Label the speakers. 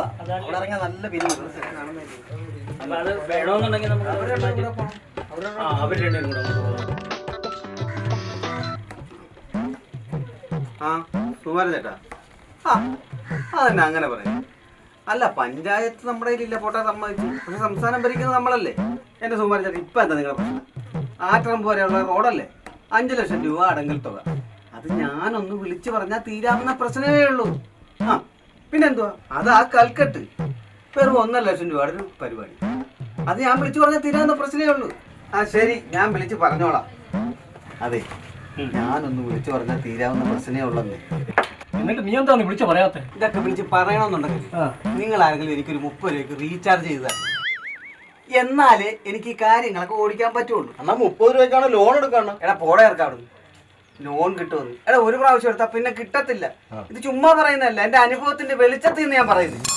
Speaker 1: അവിടെ ഇറങ്ങിയ നല്ല പിരിവ്
Speaker 2: അപ്പൊ അത് വേണമെന്നുണ്ടെങ്കിൽ നമുക്ക് ആ അവർ രണ്ടുപേരും കൂടെ അങ്ങോട്ട് പോകാം.
Speaker 1: ആ സുമാര ചേട്ടാ. ആ അതന്നെ അങ്ങനെ പറയാം. അല്ല പഞ്ചായത്ത് നമ്മുടെ കയ്യിലില്ല പോട്ടെ സമ്മതിച്ചു. പക്ഷെ സംസ്ഥാനം ഭരിക്കുന്നത് നമ്മളല്ലേ? എന്റെ സുമാര ചേട്ടാ ഇപ്പൊ എന്താ നിങ്ങളുടെ പ്രശ്നം? ആറ്റം പോലെയുള്ള റോഡല്ലേ? അഞ്ചു ലക്ഷം രൂപ അടങ്കൽ തുക. അത് ഞാനൊന്ന് വിളിച്ചു പറഞ്ഞാൽ തീരാവുന്ന പ്രശ്നമേ ഉള്ളൂ. ആ പിന്നെന്തുവാ? അത് ആ കൽക്കട്ട്. വെറും ഒന്നര ലക്ഷം രൂപയുടെ ഒരു പരിപാടി. അത് ഞാൻ വിളിച്ചു പറഞ്ഞാൽ തീരാവുന്ന പ്രശ്നമേ ഉള്ളൂ. ആ ശരി. ഞാൻ വിളിച്ച് പറഞ്ഞോളാം. അതെ ഞാനൊന്ന് വിളിച്ചു പറഞ്ഞാൽ തീരാവുന്ന പ്രശ്നമേ ഉള്ളെന്ന്.
Speaker 2: എന്നിട്ട് നീ എന്താണ് വിളിച്ചു പറയാത്ത?
Speaker 1: ഇതൊക്കെ വിളിച്ച് പറയണമെന്നുണ്ടെങ്കിൽ നിങ്ങൾ ആരെങ്കിലും എനിക്കൊരു മുപ്പത് രൂപയ്ക്ക് റീചാർജ് ചെയ്ത എന്നാലേ എനിക്ക് ഈ കാര്യങ്ങളൊക്കെ ഓടിക്കാൻ പറ്റുള്ളൂ.
Speaker 3: എന്നാൽ മുപ്പത് രൂപയ്ക്കാണ് ലോൺ എടുക്കണം
Speaker 1: എടാ പോടെ ഇറക്കാം ലോൺ കിട്ടുമെന്ന്. എടാ ഒരു പ്രാവശ്യം എടുത്താ പിന്നെ കിട്ടത്തില്ല. ഇത് ചുമ്മാ പറയുന്നതല്ല. എന്റെ അനുഭവത്തിന്റെ വെളിച്ചത്തിൽ നിന്ന് ഞാൻ പറയുന്നത്